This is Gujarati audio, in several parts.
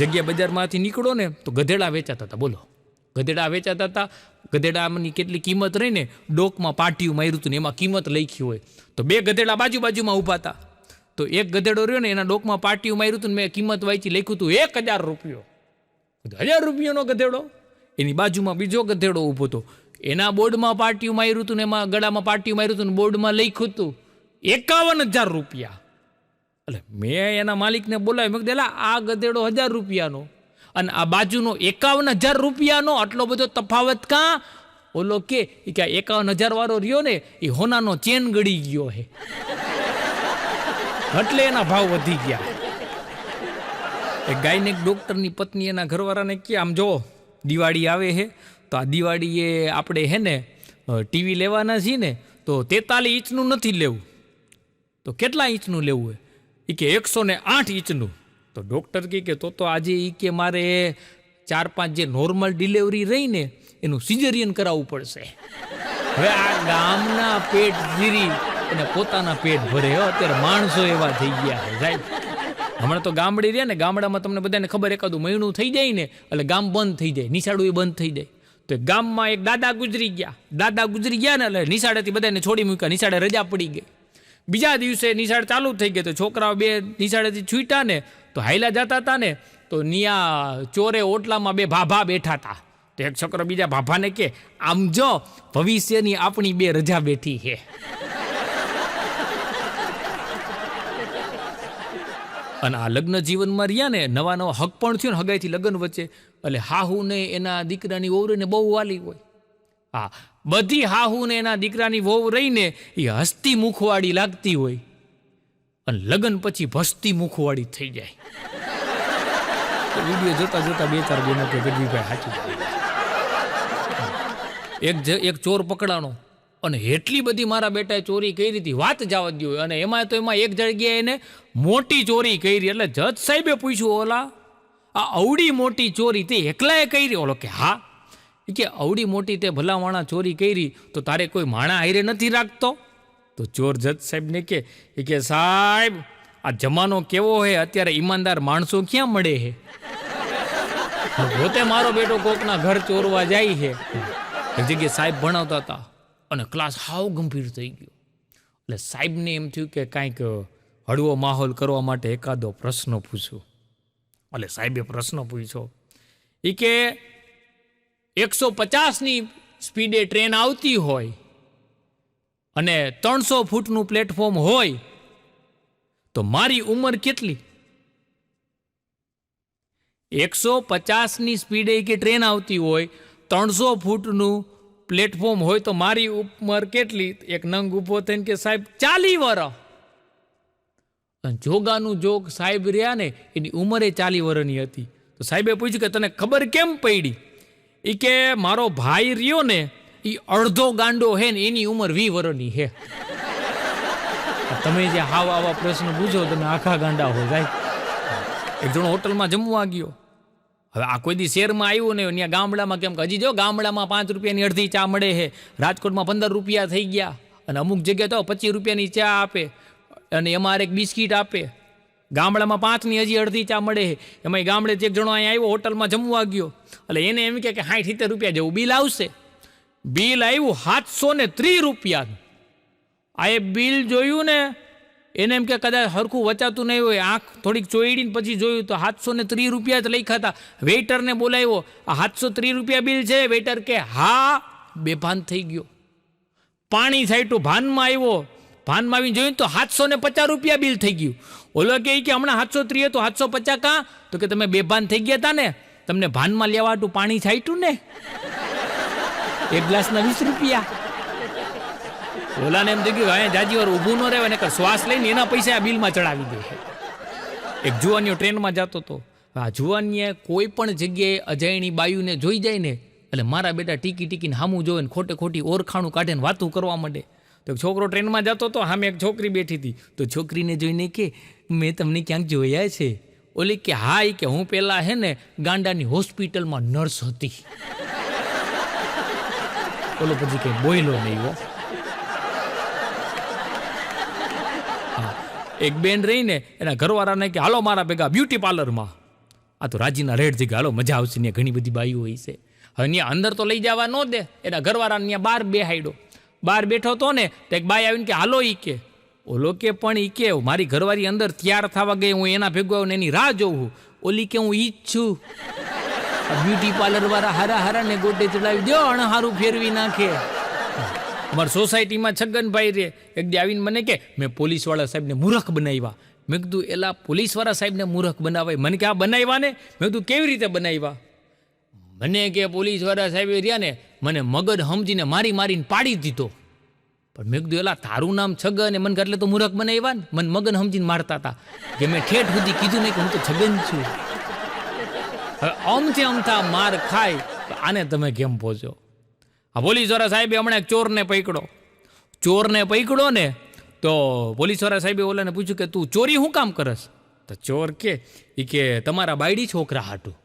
જગ્યા બજારમાંથી નીકળો ને તો ગધેડા વેચાતા હતા, બોલો. ગધેડા વેચાતા હતા ગધેડાની કેટલી કિંમત રહી ને, ડોકમાં પાટિયું માર્યું હતું ને, એમાં કિંમત લખી હોય. તો બે ગધેડા બાજુ બાજુમાં ઊભા હતા. તો એક ગધેડો રહ્યો ને, એના ડોકમાં પાટિયું માર્યું હતું ને, મેં કિંમત વાંચી, લખ્યું હતું, એક હજાર રૂપિયો. હજાર રૂપિયાનો ગધેડો. એની બાજુમાં બીજો ગધેડો ઊભો હતો. એના બોર્ડમાં પાટિયું માર્યું હતું ને, એમાં ગળામાં પાટિયું માર્યું હતું ને, બોર્ડમાં લખ્યું હતું, એકાવન હજાર રૂપિયા. એટલે મેં એના માલિકને બોલાવ્યો. મેં કીધું આ ગધેડો હજાર રૂપિયાનો અને આ બાજુનો એકાવન હજાર રૂપિયાનો આટલો બધો તફાવત કાં? ઓલો કે કે એકાવન હજાર વાળો રહ્યો ને એ હોનાનો ચેન ગળી ગયો હે. એટલે એના ભાવ વધી ગયા. એ ગાયનેક ડૉક્ટરની પત્ની એના ઘરવાળાને કે, આમ જો દિવાળી આવે હે, તો આ દિવાળીએ આપણે હે ને ટીવી લેવાના છીએ ને, તો તેતાલીસ ઇંચનું નથી લેવું. તો કેટલા ઇંચનું લેવું હોય એ કે એકસો ને આઠ ઇંચનું. તો ડૉક્ટર કહે કે તો તો આજે એ કે મારે ચાર પાંચ જે નોર્મલ ડિલિવરી રહી ને, એનું સિઝેરિયન કરાવવું પડશે. હવે આ ગામના પેટ જીરી અને પોતાના પેટ ભરે અત્યારે માણસો એવા થઈ ગયા છે, સાહેબ. હમણાં તો ગામડી રહ્યા ને, ગામડામાં તમને બધાને ખબર એકાદું મહિનું થઈ જાય ને, એટલે ગામ બંધ થઈ જાય, નિશાળું એ બંધ થઈ જાય. તો ગામમાં એક દાદા ગુજરી ગયા. દાદા ગુજરી ગયા ને, એટલે નિશાળેથી બધાને છોડી મૂક્યા, નિશાળે રજા પડી ગઈ. બીજા દિવસે નિશાળ ચાલુ થઈ ગઈ તો છોકરાઓ બે નિશાળેથી છૂટ્યા ને, તો હાઈલા જતા હતા ને, તો નિયા ચોરે ઓટલામાં બે ભાભા બેઠા હતા તો એક છોકરો બીજા ભાભાને કે, આમ જો, ભવિષ્યની આપણી બે રજા બેઠી છે. અને આ લગ્ન જીવનમાં રહ્યા ને નવા નવા હક પણ થયો ને હગાઈથી લગ્ન વચ્ચે, એટલે હાહુ ને એના દીકરાની ઓવરીને બહુ વાલી હોય. હા બધી હાહુ ને એના દીકરાની વહુ રહીને એ હસતી મુખવાળી લાગતી હોય. અને લગ્ન પછી ભસતી મુખવાળી થઈ જાય. વીડિયો જોતા જોતા બે ચાર બેનો કે ગઢવીભાઈ હાચી એક એક ચોર પકડાણો અને એટલી બધી મારા બેટાએ ચોરી કરી હતી, વાત જવા દ્યો અને એમાં તો એમાં એક જગ્યાએ એને મોટી ચોરી કરી. એટલે જજ સાહેબે પૂછ્યું, ઓલા, આ અવડી મોટી ચોરી તે એકલાએ કરી? ઓલો કે, હા. કે અવડી મોટી તે ભલાવાણા ચોરી કરી તો તારે કોઈ માણા હારે નથી રાખતો? તો ચોર જજ સાહેબને કે એ કે સાહેબ, આ જમાનો કેવો હે? અત્યારે ઈમાનદાર માણસો ક્યાં મળે હે? પોતે મારો બેટો કોકના ઘર ચોરવા જાય છે એક જગ્યાએ સાહેબ ભણાવતા હતા અને ક્લાસ હાવ ગંભીર થઈ ગયો. એટલે સાહેબને એમ થયું કે કાંઈક હળવો માહોલ કરવા માટે એકાદો પ્રશ્ન પૂછું. એટલે સાહેબે પ્રશ્ન પૂછ્યો. એ કે એકસો પચાસની સ્પીડે ટ્રેન આવતી હોય અને ત્રણસો ફૂટનું પ્લેટફોર્મ હોય, તો મારી ઉંમર કેટલી? એકસો પચાસની સ્પીડે કે ટ્રેન આવતી હોય, ત્રણસો ફૂટનું પ્લેટફોર્મ હોય, તો મારી ઉંમર કેટલી? એક નંગ ઊભો થઈને કે સાહેબ, ચાલી વર. અને જોગાનું જોગ સાહેબ રહ્યા ને, એની ઉંમરે ચાલી વર્ષની હતી. તો સાહેબે પૂછ્યું કે તને ખબર કેમ પડી? એ કે મારો ભાઈ રહ્યો ને એ અડધો ગાંડો હે ને એની ઉંમર વી વર્ષની હે. તમે જે હાવ આવા પ્રશ્ન પૂછો, તમે આખા ગાંડા હો જાય. એક જણો હોટલમાં જમવા ગયો. હવે આ કોઈ દી શહેરમાં આવ્યું ને ત્યાં ગામડામાં કેમ કે હજી જો ગામડામાં પાંચ રૂપિયાની અડધી ચા મળે છે રાજકોટમાં પંદર રૂપિયા થઈ ગયા. અને અમુક જગ્યાએ તો પચીસ રૂપિયાની ચા આપે, અને એમાં એક બિસ્કિટ આપે. ગામડામાં પાંચની હજી અડધી ચા મળે એમાં ગામડે એક જણો અહીંયા આવ્યો, હોટલમાં જમવા ગયો. એટલે એને એમ કે સાઠ સિત્તેર રૂપિયા જેવું બિલ આવશે. બિલ આવ્યું સાતસો ને ત્રીસ રૂપિયાનું આ એ બિલ જોયું ને, એને એમ કે કદાચ હરખું વચાતું નહીં હોય, આંખ થોડીક ચોઈડીને પછી જોયું તો સાતસો ને ત્રીસ રૂપિયા જ લખ્યા હતા. વેઇટરને બોલાવ્યો, આ સાતસો ત્રીસ રૂપિયા બિલ છે. વેઇટર કે, હા. બેભાન થઈ ગયો. પાણી સાઈટું ભાનમાં આવ્યો. ભાનમાં આવીને જોયું તો સાતસો ને પચાસ રૂપિયા બિલ થઈ ગયું. ઓલો કહે કે હમણાં સાતસો ત્રીએ તો સાતસો પચાસ કાં? તો કે તમે બેભાન થઈ ગયા હતા ને, તમને ભાનમાં લેવાટું પાણી છાંટ્યું ને? એક ગ્લાસના વીસ રૂપિયા. ઓલાને એમ થઈ ગયું અહીંયા જાજી વાર ઊભું ન રહેવાય, ને શ્વાસ લઈને એના પૈસા આ બિલમાં ચડાવી દે. એક જુવાનીઓ ટ્રેનમાં જતો હતો આ જુવાનીએ કોઈ પણ જગ્યાએ અજાયણી બાયુને જોઈ જાય ને, એટલે મારા બેટા ટીકી ટીકીને હામું જોવે ને ખોટે ખોટી ઓરખાણું કાઢે ને વાતું કરવા માંડે. તો છોકરો ટ્રેનમાં જતો હતો સામે એક છોકરી બેઠી હતી. તો છોકરીને જોઈને કે, મેં તમને ક્યાંક જોયા છે? ઓલી કે, હા કે હું પહેલાં હે ને ગાંડાની હોસ્પિટલમાં નર્સ હતી. ઓલો પછી કંઈ બોયલો નહીં હો. એક બેન રહીને એના ઘરવાળાને કે, હાલો મારા ભેગા બ્યુટી પાર્લરમાં. આ તો રાજીના રેડ થઈ ગયા હાલો, મજા આવશે ત્યાં ઘણી બધી બાઈઓ હોય છે. હવે ત્યાં અંદર તો લઈ જવા ન દે, એના ઘરવાળાને ત્યાં બહાર બેહાડ્યો બહાર બેઠો હતો ને, તો એક બાઈ આવીને કે, હાલો ઈ કે. ઓલો કે, પણ ઈ કે, મારી ઘરવાળી અંદર તૈયાર થવા ગઈ, હું એના ભેગો આવું એની રાહ જોઉં ઓલી કે, હું ઈ જ છું. બ્યુટી પાર્લર વાળા હારા હારા ને ગોટે ચડાવી દો અણહારું ફેરવી નાખે. અમારી સોસાયટીમાં છગનભાઈ રે. એક દી આવીને મને કે, મેં પોલીસવાળા સાહેબને મૂર્ખ બનાવ્યા. મેં કીધું, એલા પોલીસવાળા સાહેબને મૂર્ખ બનાવાય. મને કે આ બનાવ્યા ને? મેં કીધું, કેવી રીતે બનાવ્યા? મને કે પોલીસવાળા સાહેબે રહ્યા ને, મને મગજ સમજીને મારી મારીને પાડી દીધો. પણ મેં કીધું, એલા, તારું નામ છગન એ મને એટલે તો મૂર્ખ બનાવ્યા ને, મને મગન સમજીને મારતા હતા કે મેં ઠેઠ સુધી કીધું નહીં કે હું તો છગન છું. હવે અમથી અમથા માર ખાય, તો આને તમે કેમ પહોંચો આ પોલીસવાળા સાહેબે હમણાં ચોરને પકડો ચોરને પકડો ને, તો પોલીસવાળા સાહેબે ઓલાને પૂછ્યું કે, તું ચોરી શું કામ કરસ? તો ચોર કે એ કે તમારા બાયડી છોકરા હાટું.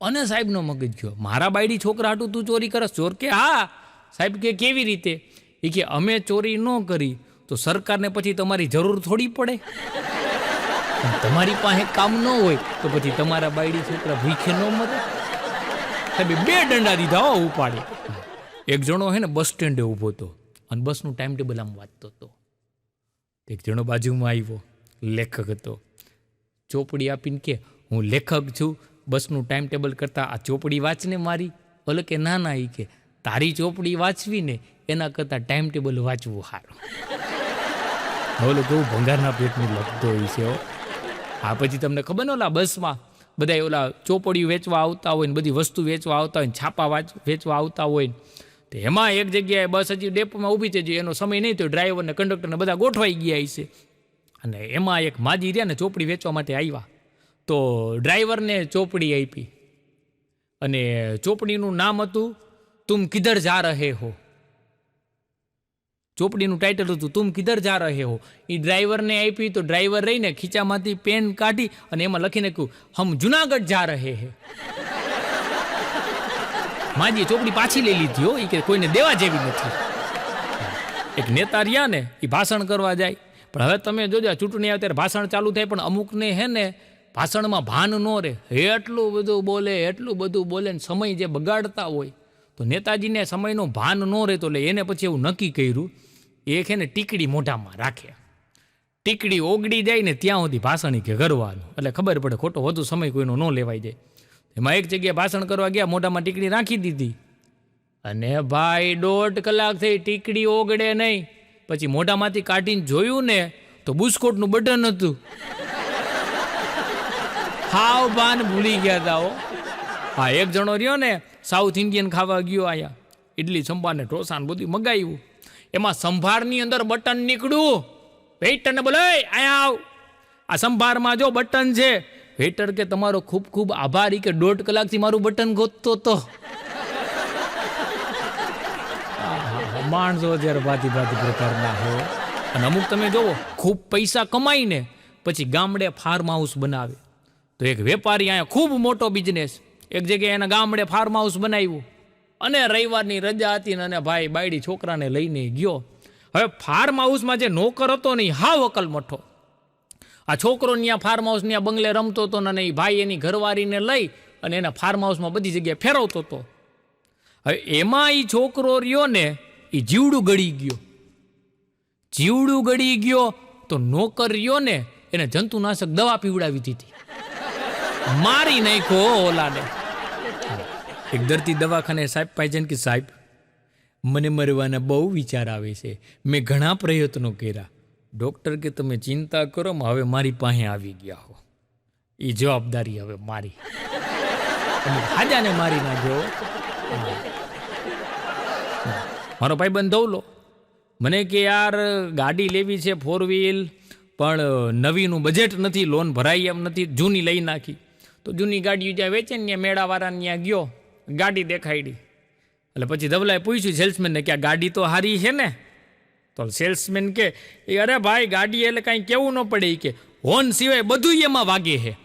અને સાહેબનો મગજ ગયો. મારા બાયડી છોકરા હાટું તું ચોરી કરસ? ચોર કે? હા. સાહેબ કે, કેવી રીતે? એ કે, અમે ચોરી ન કરી, તો સરકારને પછી તમારી જરૂર થોડી પડે. તમારી પાસે કામ ન હોય, તો પછી તમારા બાયડી છોકરા ભૂખે ન મરે. સાહેબ બે દંડા દીધા હો, ઉપાડે. એક જણો હે ને બસ સ્ટેન્ડે ઊભો હતો અને બસનું ટાઈમ ટેબલ આમ વાંચતો હતો. એક જણો બાજુમાં આવ્યો, લેખક હતો. ચોપડી આપીને કે, હું લેખક છું બસનું ટાઈમ ટેબલ કરતાં આ ચોપડી વાંચને મારી? ભલે કે ના ના એ કે, તારી ચોપડી વાંચવી ને એના કરતાં ટાઈમ ટેબલ વાંચવું સારું બોલો કેવું ભંગારના પેટની લખતો હોય છે હો. પછી તમને ખબર ને ઓલા બસમાં બધા ઓલા ચોપડીઓ વેચવા આવતા હોય ને બધી વસ્તુ વેચવા આવતા હોય ને છાપા વાંચ, વેચવા આવતા હોય ને. તો એમાં એક જગ્યાએ બસ હજી ડેપોમાં ઊભી છે, જે એનો સમય નહીં થયો ડ્રાઈવરને કંડક્ટરને બધા ગોઠવાઈ ગયા છે અને એમાં એક માજી રહ્યા ને ચોપડી વેચવા માટે આવ્યા. તો ડ્રાઈવરને ચોપડી આપી. અને ચોપડીનું નામ હતું, તુમ કિધર જા રહે હો. ચોપડીનું ટાઇટલ હતું, તુમ કિધર જા રહે હો. એ ડ્રાઈવરને આપી, તો ડ્રાઈવર રહીને ખીચામાંથી પેન કાઢી અને એમાં લખીને કહ્યું હમ જુનાગઢ જા રહે હે. માજી ચોપડી પાછી લઈ લીધી હો એ કે કોઈને દેવા જેવી નથી. એક નેતા રહ્યા ને એ ભાષણ કરવા જાય. પણ હવે તમે જોજો ચૂંટણી આવે ત્યારે ભાષણ ચાલુ થાય, પણ અમુકને હે ને ભાષણમાં ભાન ન રહે એટલું બધું બોલે, એટલું બધું બોલે ને સમય જે બગાડતા હોય, તો નેતાજીને સમયનું ભાન ન રહેતો એટલે એને પછી એવું નક્કી કર્યું, એ છે ને ટીકડી મોઢામાં રાખે. ટીકડી ઓગળી જાય ને ત્યાં સુધી ભાષણ કે કરવાનું એટલે ખબર પડે ખોટો વધુ સમય કોઈનો ન લેવાઈ જાય. એમાં એક જગ્યાએ ભાષણ કરવા ગયા, મોઢામાં ટીકડી રાખી દીધી. અને ભાઈ દોઢ કલાક થઈ, ટીકડી ઓગળે નહીં. પછી મોઢામાંથી કાઢીને જોયું ને, તો બુસ્કોટનું બટન હતું. હાવ ભાન ભૂલી ગયા હતા હો. હા એક જણો રહ્યો ને સાઉથ ઇન્ડિયન ખાવા ગયો આયા. ઇડલી સંભાર ને ઢોસા ને બધું મગાવ્યું એમાં સંભારની અંદર બટન નીકળ્યું. વેઇટરને બોલે "એય, અહીંયા આવ. આ સંભારમાં જો બટન છે વેઇટર કે તમારો ખૂબ ખૂબ આભાર કે દોઢ કલાકથી મારું બટન ગોતતો તો. આહા, માણસો જ્યારે ભાતી ભાતી પ્રકારના હો. અને અમુક તમે જોવો ખૂબ પૈસા કમાઈને પછી ગામડે ફાર્મ હાઉસ બનાવે. તો એક વેપારી અહીંયા ખૂબ મોટો બિઝનેસ એક જગ્યાએ એના ગામડે ફાર્મ હાઉસ બનાવ્યું. અને રવિવારની રજા હતી ને અને ભાઈ બાયડી છોકરાને લઈને ગયો. હવે ફાર્મ હાઉસમાં જે નોકર હતો ને એ હાવ અકલ મઠો આ છોકરો ત્યાં ફાર્મ હાઉસ ત્યાં બંગલે રમતો હતો ને એ ભાઈ એની ઘરવાળીને લઈ અને એના ફાર્મ હાઉસમાં બધી જગ્યાએ ફેરવતો હતો. હવે એમાં એ છોકરો રહ્યો ને એ જીવડું ગળી ગયો. જીવડું ગળી ગયો તો નોકર રહ્યો ને એને જંતુનાશક દવા પીવડાવી દીધી. મારી નાખ્યો ઓલાને. એક દર્દી દવાખાને સાહેબ જઈને કે, સાહેબ, મને મરવાના બહુ વિચાર આવે છે. મેં ઘણા પ્રયત્નો કર્યા. ડૉક્ટર કે તમે ચિંતા કરો હવે મારી પાસે આવી ગયા હો એ જવાબદારી હવે મારી. ખાજાને મારી નાખ્યો મારો ભાઈ બંધ મને કે, યાર, ગાડી લેવી છે ફોર વ્હીલ પણ નવીનું બજેટ નથી લોન ભરાઈ એમ નથી, જૂની લઈ નાખી. તો જૂની ગાડીઓ જ્યાં વેચે ને ત્યાં મેળાવાળાને ત્યાં ગયો, ગાડી દેખાડી એટલે પછી ધવલાએ પૂછ્યું સેલ્સમેનને કે આ ગાડી તો સારી છે ને? તો સેલ્સમેન કે, "એ અરે ભાઈ, ગાડી એટલે કાંઈ કેવું ન પડે કે હોન સિવાય બધું એમાં વાગે છે.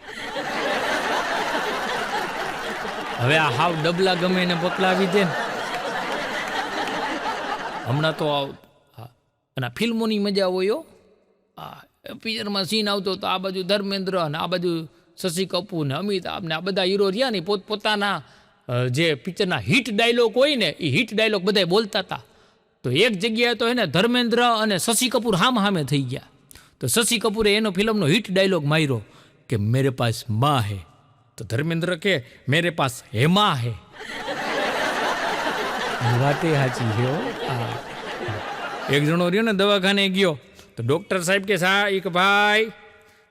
હવે આ હાવ ડબલા ગમે એને પકડાવી દે ને. હમણાં તો. અને ફિલ્મોની મજા હોય પિક્ચરમાં સીન આવતો તો આ બાજુ ધર્મેન્દ્ર અને આ બાજુ શશી કપૂર ને અમિતાભ ને આ બધા હીરો રહ્યા ને પોતપોતાના જે પિક્ચરના હિટ ડાયલોગ હોય ને એ હિટ ડાયલોગ બધાય બોલતા હતા. તો એક જગ્યાએ તો એને ધર્મેન્દ્ર અને શશી કપૂર હામ હામે થઈ ગયા. તો શશી કપૂરે એનો ફિલ્મનો હિટ ડાયલોગ માર્યો કે મેરે પાસમાં હે. તો ધર્મેન્દ્ર કે મેરે પાસ હેમા હે. વાતે સાચી છે એક જણો રહ્યો ને દવાખાને ગયો. તો ડોક્ટર સાહેબ કે સા એક ભાઈ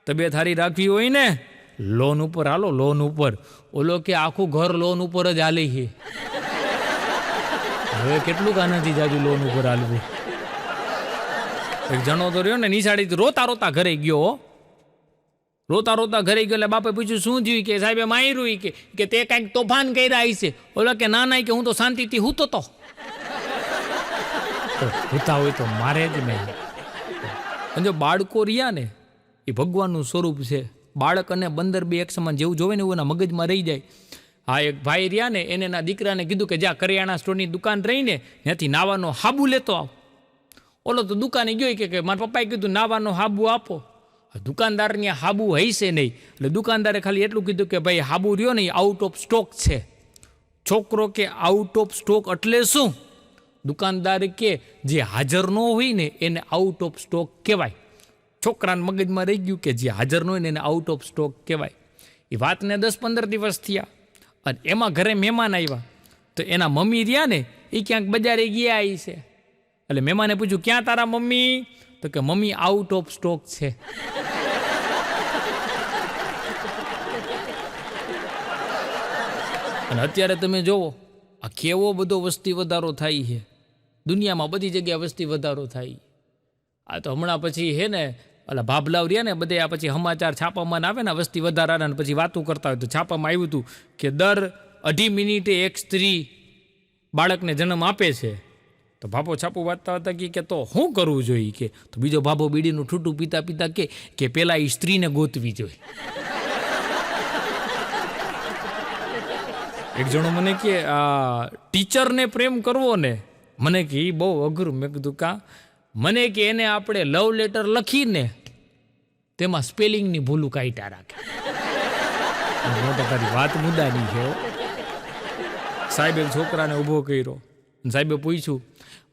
તબિયત સારી રાખવી હોય ને લોન ઉપર હાલો, લોન ઉપર. ઓલો કે આખું ઘર લોન ઉપર જ હાલે છે. હવે કેટલું કાનાથી જાજુ લોન ઉપર હાલવું. એક જણો તો રહ્યો ને, નિશાળી રોતા રોતા ઘરે ગયો. રોતા રોતા ઘરે ગયો એટલે બાપે પૂછ્યું, શું થયું કે સાહેબે માર્યું કે કે તે કાંઈક તોફાન કર્યા હશે ઓલો કે, ના ના કે હું તો શાંતિથી હૂતો તો હૂતા હોય તો મારે જ નહીં. અને જો બાળકો રહ્યા ને, એ ભગવાનનું સ્વરૂપ છે. બાળક અને બંદર બે એક સમાન જેવું જોવે ને એવું એના મગજમાં રહી જાય. હા, એક ભાઈ રહ્યા ને, એને એના દીકરાને કીધું કે જ્યાં કરિયાણા સ્ટોરની દુકાન રહીને ત્યાંથી નાવાનો હાબુ લેતો આવ. ઓલો તો દુકાને ગયો કે મારા પપ્પાએ કીધું, નાવાનો હાબુ આપો. દુકાનદારની હાબુ હશે નહીં. એટલે દુકાનદારે ખાલી એટલું કીધું કે, ભાઈ, હાબુ રહ્યો ને આઉટ ઓફ સ્ટોક છે. છોકરો કે આઉટ ઓફ સ્ટોક એટલે શું? દુકાનદાર કે, જે હાજર ન હોય ને, એને આઉટ ઓફ સ્ટોક કહેવાય. છોકરાને મગજમાં રહી ગયું કે જે હાજર હોય ને એને આઉટ ઓફ સ્ટોક કહેવાય. એ વાતને દસ પંદર દિવસ થયા અને એમાં ઘરે મહેમાન આવ્યા. તો એના મમ્મી રહ્યા ને, એ ક્યાંક બજારે ગયા આવી છે. એટલે મહેમાને પૂછ્યું, ક્યાં તારા મમ્મી? તો કે, મમ્મી આઉટ ઓફ સ્ટોક છે. અને અત્યારે તમે જોવો, આ કેવો બધો વસ્તી વધારો થાય છે. દુનિયામાં બધી જગ્યાએ વસ્તી વધારો થાય આ તો હમણાં પછી હે ને ઓલા ભાભલાવ રહ્યા ને બધે આ પછી સમાચાર છાપામાં આવે ને વસ્તી વધારાના ને પછી વાતું કરતા હોય તો છાપામાં આવ્યું હતું કે દર અઢી મિનિટે એક સ્ત્રી બાળકને જન્મ આપે છે. તો ભાભો છાપું વાંચતા હતા કે તો શું કરવું જોઈએ કે? તો બીજો ભાભો બીડીનું ઠૂઠું પીતા પીતા કે કે પેલા એ સ્ત્રીને ગોતવી જોઈએ. એક જણો મને કે, આ, ટીચરને પ્રેમ કરવો ને? મને કે એ બહુ અઘરું. મેં કીધું, કા? મને કે એને આપણે લવ લેટર લખીને તેમાં સ્પેલિંગની ભૂલું કાઢ્યા રાખે મોટા તારી વાત મુદ્દાની છે. સાહેબે છોકરાને ઊભો કર્યો સાહેબે પૂછ્યું,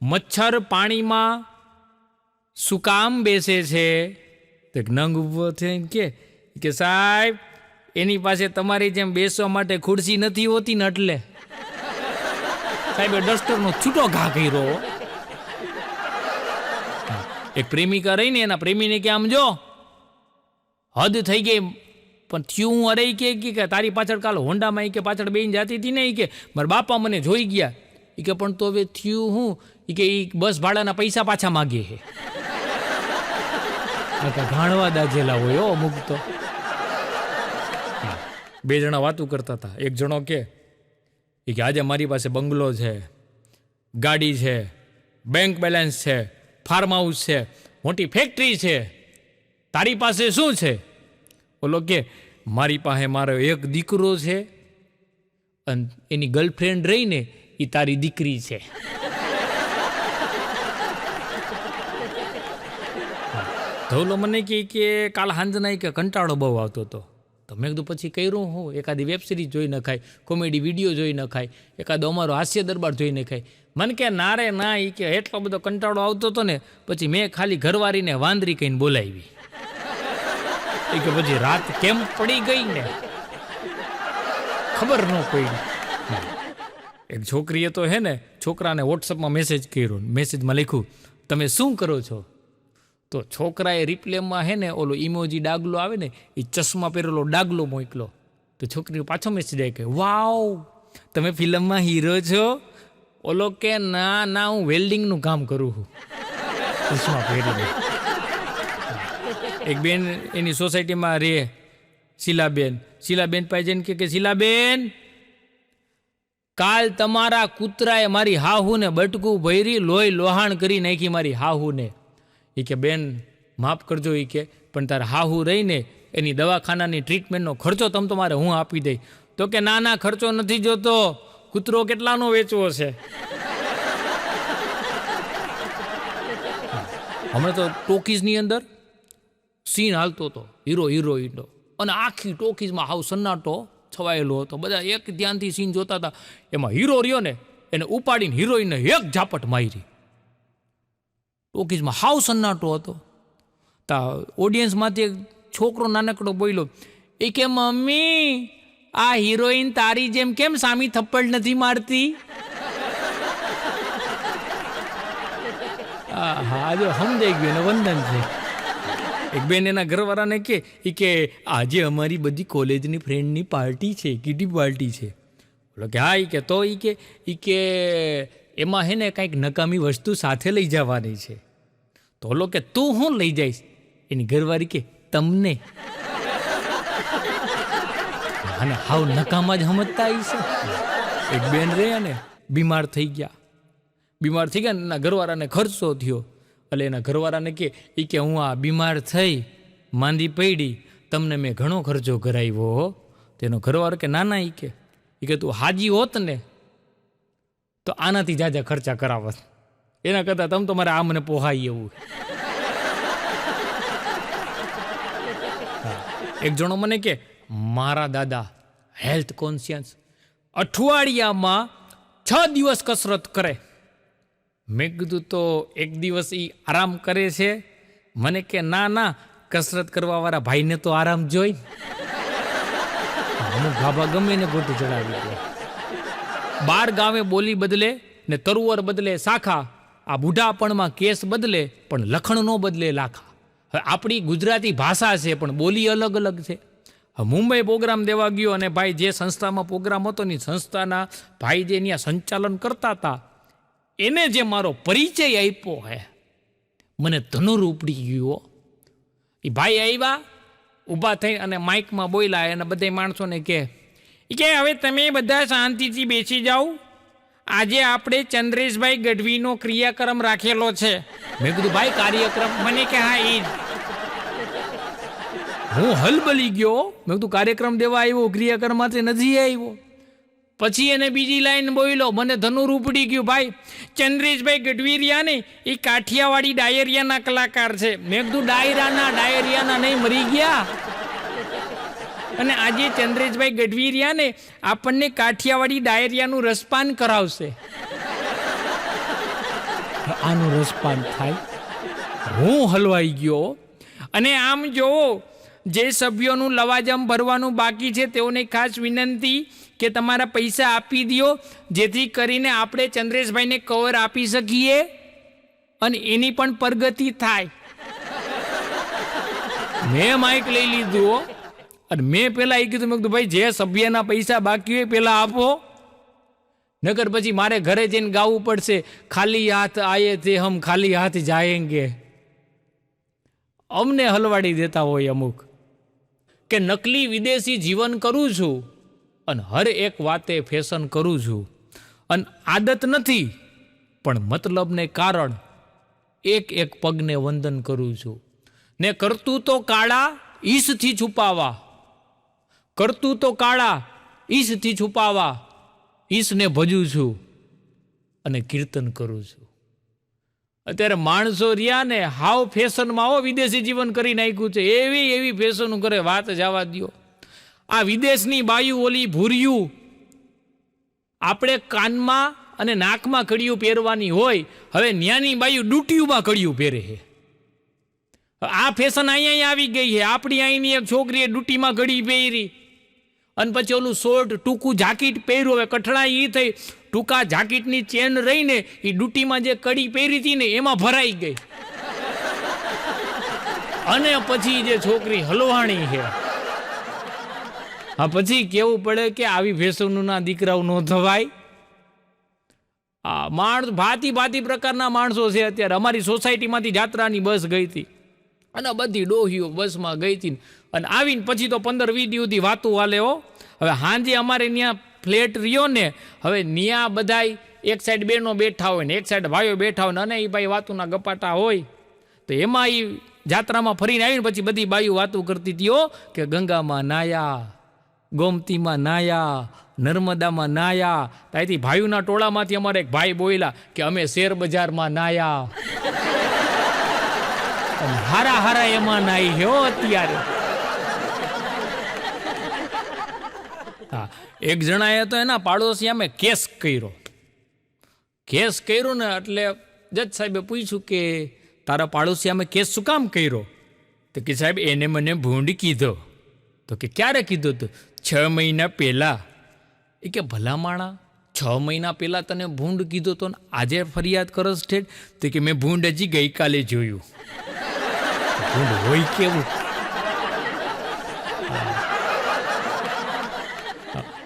મચ્છર પાણીમાં શું કામ બેસે છે તે નંગ ઊભો થઈને કે કે સાહેબ, એની પાસે તમારી જેમ બેસવા માટે ખુરશી નથી હોતી ને એટલે સાહેબે ડસ્ટરનો છૂટો ઘા કર્યો. એક પ્રેમિકા રહીને એના પ્રેમીને કે આમ જો, હદ થઈ ગઈ. પણ થયું હું અરે કે કે તારી પાછળ કાલ હોન્ડામાં એ કે પાછળ બેન જાતી હતી ને એ કે, મારા બાપા મને જોઈ ગયા. એ કે, પણ તો હવે થયું હું. એ કે એ બસ ભાડાના પૈસા પાછા માગીએ છે. ઘાણવા દાજેલા હોય હો અમુક તો. બે જણા વાતું કરતા હતા. એક જણો કે એ કે આજે મારી પાસે બંગલો છે, ગાડી છે બેંક બેલેન્સ છે. ફાર્મ હાઉસ છે, મોટી ફેક્ટરી છે. તારી પાસે શું છે? ઓલો કે, મારી પાસે મારો એક દીકરો છે અને એની ગર્લફ્રેન્ડ રહીને એ તારી દીકરી છે. ધવલો મને કહે કે કાલ હાંજના કે કંટાળો બહુ આવતો હતો. તો મેં કીધું પછી કર્યું હું, એકાદી વેબ સિરીઝ જોઈ નખાય કોમેડી વીડિયો જોઈ નખાય, એકાદો અમારો હાસ્ય દરબાર જોઈ નખાય. મને કે ના રે ના એ કે એટલો બધો કંટાળો આવતો હતો ને, પછી મેં ખાલી ઘરવાળીને વાંદરી કહીને બોલાવી. એ કે પછી રાત કેમ પડી ગઈ ને? ખબર ન પડી. એક છોકરીએ તો હે ને, છોકરાને વોટ્સઅપમાં મેસેજ કર્યો મેસેજમાં લખ્યું, તમે શું કરો છો? તો છોકરાએ રિપ્લેમાં હે ને, ઓલો ઇમોજી ડાગલો આવે ને એ ચશ્મા પહેરેલો ડાગલો મોકલો. તો છોકરીઓ પાછો મેસેજ આવી કે વાવ, તમે ફિલ્મમાં હીરો છો? ઓલો કે, ના ના, હું વેલ્ડિંગનું કામ કરું છું. એક બેન એની સોસાયટીમાં રહે, શીલાબેન. શીલાબેન પાસે જઈને કે, શીલાબેન, કાલ તમારા કૂતરાએ મારી હાહુને બટકું ભરી લોહી લોહાણ કરી નાખી મારી હાહુને. એ કે, બેન, માફ કરજો. એ કે, પણ તારે હાહુ રહીને એની દવાખાનાની ટ્રીટમેન્ટનો ખર્ચો તમ તમારે હું આપી દઈ તો કે, ના ના, ખર્ચો નથી જોતો. કૂતરો કેટલાનો વેચવો છે? હમણાં તો ટોકીઝની અંદર સીન હાલતો હતો હીરો હિરોઈનનો અને આખી ટોકીઝમાં હાવ સન્નાટો છવાયેલો હતો. બધા એક ધ્યાનથી સીન જોતા હતા. એમાં હીરો રહ્યો ને, એને ઉપાડીને હિરોઈનને એક ઝાપટ મારી. ટોકીઝમાં હાવ સન્નાટો હતો. તા ઓડિયન્સમાંથી એક છોકરો નાનકડો બોલ્યો એ કે, મમ્મી આ હિરોઈન તારી જેમ કેમ સામી થપ્પડ નથી મારતી? હા જો સમજે એક બેન વંદન છે. એક બેન એના ઘરવાળાને કે એ કે, આજે અમારી બધી કોલેજની ફ્રેન્ડની પાર્ટી છે, કીટી પાર્ટી છે. બોલો કે, હા એ કે, તો એ કે એ કે, એમાં હે ને કાંઈક નકામી વસ્તુ સાથે લઈ જવાની છે. તો ઓલો કે, તું હું લઈ જઈશ? એની ઘરવાળી કે, તમને. અને હાવ નકામા જ સમજતા આવી છે. એક બેન રહ્યા ને, બીમાર થઈ ગયા. બીમાર થઈ ગયા ને, એના ઘરવાળાને ખર્ચો થયો. એટલે એના ઘરવાળાને કે એ કે હું આ બીમાર થઈ, માંદી પડી, તમને મેં ઘણો ખર્ચો કરાવ્યો તેનો ઘરવાળો કે, ના ના એ કે. એ કે, તું હાજી હોત ને, તો આનાથી જાજા ખર્ચા કરાવત. એના કરતાં તમે તો મારે આ મને પોહાય એવું એક જણો મને કે મારા દાદા હેલ્થ કોન્શિયસ અઠવાડિયામાં છ દિવસ કસરત કરે. મેં કીધું તો એક દિવસ એ આરામ કરે છે. મને કે, ના ના, કસરત કરવાવાળા ભાઈને તો આરામ જોઈ. અમુક ગાભા ગમે ને ગોટું ચડાવી દે. બાર ગામે બોલી બદલે ને તરુવર બદલે શાખા. આ બુઢાપણમાં કેસ બદલે, પણ લખણ ન બદલે લાખા. હવે આપણી ગુજરાતી ભાષા છે, પણ બોલી અલગ અલગ છે. મુંબઈ પ્રોગ્રામ દેવા ગયો અને ભાઈ જે સંસ્થામાં પ્રોગ્રામ હતો ને સંસ્થાના ભાઈ જે ત્યાં સંચાલન કરતા હતા, એને જે મારો પરિચય આપ્યો હે, મને ધનુર ઉપડી ગયો એ ભાઈ આવ્યા, ઊભા થઈ અને માઇકમાં બોલ્યા અને બધા માણસોને કે ઈ કે હવે તમે બધા શાંતિથી બેસી જાઓ. આજે આપણે ચંદ્રેશભાઈ ગઢવીનો ક્રિયાક્રમ રાખેલો છે. મેં કીધું, ભાઈ, કાર્યક્રમ? મને કે, હા એ જ. હું હલબલી ગયો. મેં કીધું, કાર્યક્રમ દેવા આવ્યો ક્રિયાકર્મમાંથી નથી આવ્યો. પછી એને બીજી લાઈન બોલ્યો મને ધનુર ઉપડી ગયું ભાઈ. ચંદ્રેશભાઈ ગઢવીરિયા ને એ કાઠિયાવાડી ડાયરિયાના કલાકાર છે. મેં કીધું, ડાયરાના, ડાયરિયાના નહીં, મરી ગયા. અને આજે ચંદ્રેશભાઈ ગઢવીરિયા ને આપણને કાઠિયાવાડી ડાયરિયાનું રસપાન કરાવશે. આનું રસપાન થાય. હું હલવાઈ ગયો. અને આમ જોવો જે સભ્યોનું લવાજમ ભરવાનું બાકી છે, તેઓને ખાસ વિનંતી કે તમારા પૈસા આપી દો જેથી કરીને આપણે ચંદ્રેશભાઈને કવર આપી શકીએ અને એની પણ પ્રગતિ થાય. મેં માઇક લઈ લીધું અને મેં પેલા એ કીધું, મેં કીધું, ભાઈ, જે સભ્યના પૈસા બાકી હોય પેલા આપો. નગર પછી મારે ઘરે જઈને ગાવું પડશે. ખાલી હાથ આયે તે હમ, ખાલી હાથ જાયેંગે. અમને હલવાડી દેતા હોય અમુક. કે નકલી વિદેશી જીવન કરું છું અને હર એક વાતે ફેશન કરું છું. અને આદત નથી, પણ મતલબને કારણ એક એક પગને વંદન કરું છું. ને કરતું તો કાળા ઈશથી છુપાવા. કરતું તો કાળા ઈશથી છુપાવા. ઈશને ભજું છું અને કીર્તન કરું છું. અત્યારે માણસો રહ્યા ને હાવ ફેશનમાં આવો, વિદેશી જીવન કરી નાખ્યું છે. એવી એવી ફેશન કરે વાત જવા દ્યો. આ વિદેશની બાયુ ઓલી ભૂર્યું, આપણે કાનમાં અને નાકમાં કડિયું પહેરવાની હોય, હવે ન્યાની બાયુ ડૂટીયુમાં કડિયું પહેરે છે. આ ફેશન અહીંયા આવી ગઈ છે. આપણી અહીંની એક છોકરીએ ડૂટીમાં ઘડી પહેરી. અને પછી ઓલું શોર્ટ ટૂંકું જાકીટ પહેર્યું. હવે કઠણાઈ એ થઈ. ટૂંકા જાકીટની ચેન રહીને એ ડૂટીમાં જે કડી પહેરી હતી ને એમાં ભરાઈ ગઈ. અને પછી જે છોકરી હલવાણી છે. હા, પછી કેવું પડે કે આવી ફેશનના દીકરાઓ ન થવાય આ માણસ ભાતી ભાતી પ્રકારના માણસો છે અત્યારે. અમારી સોસાયટીમાંથી જાત્રાની બસ ગઈ હતી. અને બધી ડોહીઓ બસમાં ગઈ હતી અને આવીને પછી તો પંદર વીસ દિવસથી વાતું હાલે હો. હવે હાંજે અમારે ત્યાં ફ્લેટ રહ્યો ને, હવે નિયા બધાય એક સાઈડ બેનો બેઠા હોય ને, એક સાઈડ ભાઈઓ બેઠા હોય ને, અને એ ભાઈ વાતુના ગપાટા હોય. તો એમાં એ જાત્રામાં ફરીને આવીને પછી બધી બાઈઓ વાતું કરતી હતી કે ગંગામાં નાયા, ગોમતીમાં નાયા, નર્મદામાં નાયા. ત્યાંથી ભાઈઓના ટોળામાંથી અમારે એક ભાઈ બોલ્યા કે અમે શેર બજારમાં નાયા. હારા હારા એમાં નાઈ હે હો અત્યારે. એક જણાએ તો એના પાડોશી અમે કેસ કર્યો. કેસ કર્યો ને એટલે જજ સાહેબે પૂછ્યું કે તારા પાડોશી અમે કેસ શું કામ કર્યો? તો કે સાહેબ, એને મને ભૂંડ કીધો. તો કે ક્યારે કીધો તો? છ મહિના પહેલાં. એ કે, ભલા માણા, છ મહિના પહેલાં તને ભૂંડ કીધો તો આજે ફરિયાદ કરસ ઠેઠ? તો કે મેં ભૂંડ હજી ગઈકાલે જોયું. ભૂંડ હોય કેવું?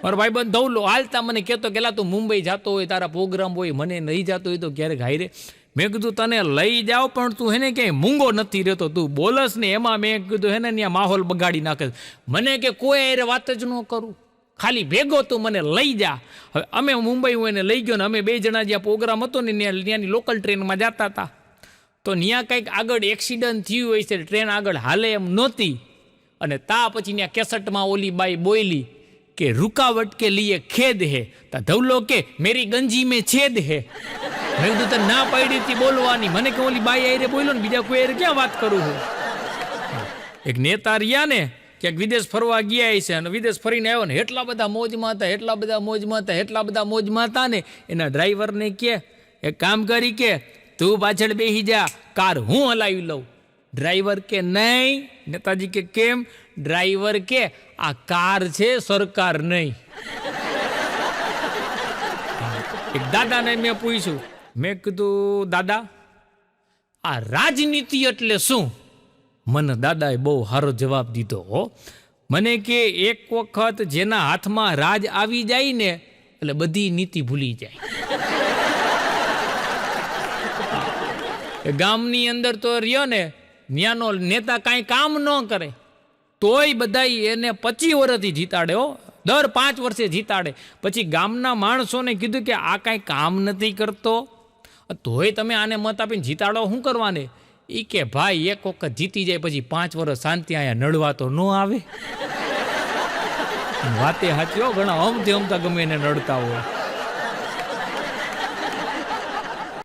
મારો ભાઈ બંધ ધવલો હાલતા મને કહેતો કેલા તું મુંબઈ જતો હોય, તારા પ્રોગ્રામ હોય, મને નહીં જતો હોય તો ક્યારેક હાઈરે મેં કીધું, તને લઈ જાઓ, પણ તું હેને ક્યાંય મૂંગો નથી રહેતો. તું બોલસ ને એમાં. મેં કીધું હેને ત્યાં માહોલ બગાડી નાખે મને કે, કોઈ અરે વાત જ ન કરું. ખાલી ભેગો તું મને લઈ જા. હવે અમે મુંબઈ હું એને લઈ ગયો ને, અમે બે જણા જ્યાં પ્રોગ્રામ હતો ને, ત્યાં ત્યાંની લોકલ ટ્રેનમાં જતા હતા તો ત્યાં કંઈક આગળ એક્સિડન્ટ થયું હોય છે ટ્રેન આગળ હાલે એમ નહોતી. અને તા પછી ત્યાં કેસટમાં ઓલી બાઈ બોયલી. કે रुकावट के लिए खेद है તા ધવલો કે મેરી ગંજી મેં છેદ હે મેં કીધું તને ના પાડી હતી બોલવાની મને કે ઓલી બાઈ આયરે બોલ્યો ને બીજા કોઈ હારે ક્યાં વાત કરું છું એક નેતા રહ્યા ને ક્યાંક વિદેશ ફરવા ગયા છે અને વિદેશ ફરીને આવ્યો ને એટલા બધા મોજમાં હતા એટલા બધા મોજમાં હતા એટલા બધા મોજમાં હતા ને એના ડ્રાઈવરને કે એક કામ કરી કે તું પાછળ બેસી જા કાર હું હલાવી લઉં ડ્રાઈવર કે નહીં? નેતાજી કે કેમ? ડ્રાઈવર કે આ કાર છે, સરકાર નહીં. એક દાદાને મેં પૂછ્યું. મેં કીધું, દાદા, આ રાજનીતિ એટલે શું? મને દાદાએ બહુ સારો જવાબ દીધો, હો, મને કે એક વખત જેના હાથમાં રાજ આવી જાય ને, એટલે બધી નીતિ ભૂલી જાય. ગામની અંદર તો રહ્યો ને ન્યાનો નેતા કાંઈ કામ ન કરે, તોય બધાય એને પચીસ વર્ષથી જીતાડે હો દર પાંચ વર્ષે જીતાડે. પછી ગામના માણસોને કીધું કે આ કાંઈ કામ નથી કરતો. તોય તમે આને મત આપીને જીતાડો, શું કરવાને? એ કે ભાઈ, એક વખત જીતી જાય પછી પાંચ વર્ષ શાંતિ અહીંયા નડવા તો ન આવે. વાતે સાચી હો, ઘણા અમથી અમતા ગમે એને નડતા હોય.